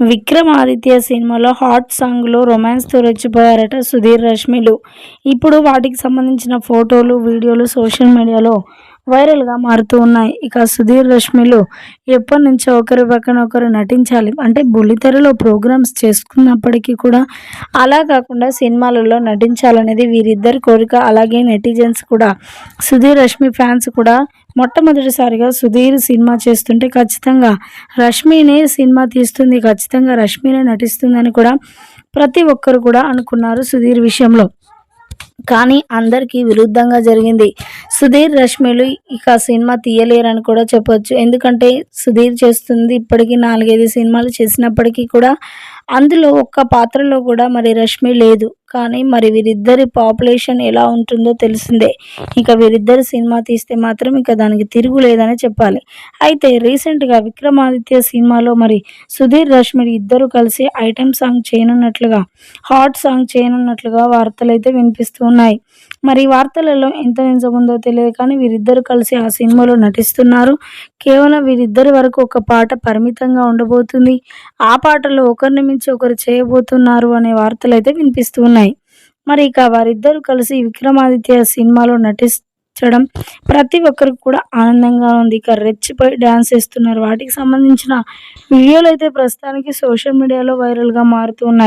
విక్రమాదిత్య సినిమాలో హాట్ సాంగ్లో రొమాన్స్తో రెచ్చిపోయారట సుధీర్ రష్మిలు. ఇప్పుడు వాటికి సంబంధించిన ఫోటోలు వీడియోలు సోషల్ మీడియాలో వైరల్గా మారుతూ ఉన్నాయి. ఇక సుధీర్ రష్మిలు ఎప్పటి నుంచో ఒకరి పక్కన ఒకరు నటించాలి. అంటే బుల్లితెరలో ప్రోగ్రామ్స్ చేసుకున్నప్పటికీ కూడా అలా కాకుండా సినిమాలలో నటించాలనేది వీరిద్దరి కోరిక. అలాగే నెటిజన్స్ కూడా సుధీర్ రష్మి ఫ్యాన్స్ కూడా మొట్టమొదటిసారిగా సుధీర్ సినిమా చేస్తుంటే ఖచ్చితంగా రష్మినే సినిమా తీస్తుంది. ఖచ్చితంగా రష్మినే నటిస్తుందని కూడా ప్రతి ఒక్కరు కూడా అనుకున్నారు సుధీర్ విషయంలో. కానీ అందరికీ విరుద్ధంగా జరిగింది. సుధీర్ రష్మిలు ఇక సినిమా తీయలేరని కూడా చెప్పొచ్చు. ఎందుకంటే సుధీర్ చేస్తుంది ఇప్పటికీ నాలుగైదు సినిమాలు చేసినప్పటికీ కూడా అందులో ఒక్క పాత్రలో కూడా మరి రష్మి లేదు. కానీ మరి వీరిద్దరి పాపులేషన్ ఎలా ఉంటుందో తెలిసిందే. ఇక వీరిద్దరు సినిమా తీస్తే మాత్రం ఇక దానికి తిరుగు లేదని చెప్పాలి. అయితే రీసెంట్గా విక్రమాదిత్య సినిమాలో మరి సుధీర్ రష్మి ఇద్దరు కలిసి ఐటెం సాంగ్ చేయనున్నట్లుగా హాట్ సాంగ్ చేయనున్నట్లుగా వార్తలు అయితే వినిపిస్తూ ఉన్నాయి. మరి వార్తలలో ఎంత నిజముందో తెలియదు కానీ వీరిద్దరు కలిసి ఆ సినిమాలో నటిస్తున్నారు. కేవలం వీరిద్దరి వరకు ఒక పాట పరిమితంగా ఉండబోతుంది. ఆ పాటలో ఒకరిని మించి ఒకరు చేయబోతున్నారు అనే వార్తలు అయితే వినిపిస్తూ ఉన్నాయి. మరి ఇక వారిద్దరూ కలిసి విక్రమాదిత్య సినిమాలో నటించడం ప్రతి ఒక్కరికి కూడా ఆనందంగా ఉంది. ఇక రెచ్చిపోయి డ్యాన్స్ వేస్తున్నారు. వాటికి సంబంధించిన వీడియోలు అయితే ప్రస్తుతానికి సోషల్ మీడియాలో వైరల్గా మారుతున్నాయి